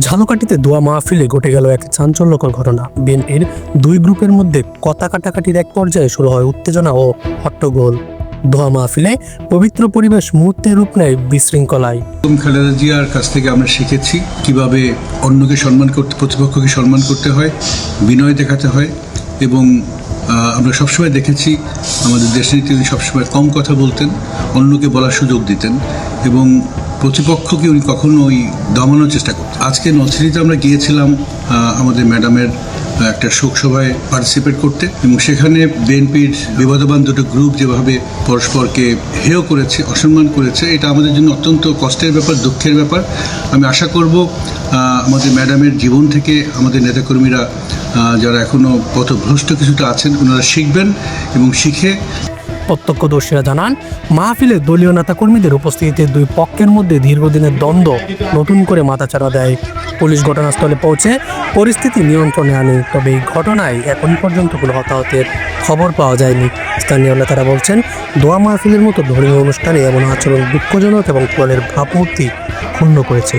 ঝালকাঠিতে দোয়া মাহফিলে ঘটে গেল এক চাঞ্চল্যকর ঘটনা। বিএনপির দুই গ্রুপের মধ্যে কথা কাটাকাটির এক পর্যায়ে শুরু হয় উত্তেজনা ও হট্টগোল। দোয়া মাহফিলে পবিত্র পরিবেশ মুহূর্তে রূপ নেয় বিশৃঙ্খলায়। খালেদা জিয়ার কাছ থেকে আমরা শিখেছি কীভাবে অন্যকে সম্মান করতে, প্রতিপক্ষকে সম্মান করতে হয়, বিনয় দেখাতে হয় এবং আমরা সবসময় দেখেছি আমাদের দেশনীতি উনি সবসময় কম কথা বলতেন, অন্যকে বলার সুযোগ দিতেন এবং প্রতিপক্ষকে উনি কখনো ওই দমানোর চেষ্টা করতেন। আজকে নথিরিতে আমরা গিয়েছিলাম আমাদের ম্যাডামের একটা শোকসভায় পার্টিসিপেট করতে এবং সেখানে বিএনপির বিবাদবান দুটো গ্রুপ যেভাবে পরস্পরকে হেয় করেছে, অসম্মান করেছে, এটা আমাদের জন্য অত্যন্ত কষ্টের ব্যাপার, দুঃখের ব্যাপার। আমি আশা করব আমাদের ম্যাডামের জীবন থেকে আমাদের নেতাকর্মীরা যারা এখনও পথভ্রষ্ট কিছুটা আছেন, ওনারা শিখবেন এবং শিখে প্রত্যক্ষদর্শীরা জানান, মাহফিলে দলীয় নেতাকর্মীদের উপস্থিতিতে দুই পক্ষের মধ্যে দীর্ঘদিনের দ্বন্দ্ব নতুন করে মাথাচাড়া দেয়। পুলিশ ঘটনাস্থলে পৌঁছে পরিস্থিতি নিয়ন্ত্রণে আনে, তবে এই ঘটনায় এখন পর্যন্ত কোনো হতাহতের খবর পাওয়া যায়নি। স্থানীয় নেতারা বলছেন, দোয়া মাহফিলের মতো ধর্মীয় অনুষ্ঠানে এমন আচরণ দুঃখজনক এবং দলের ভাবমূর্তি ক্ষুণ্ণ করেছে।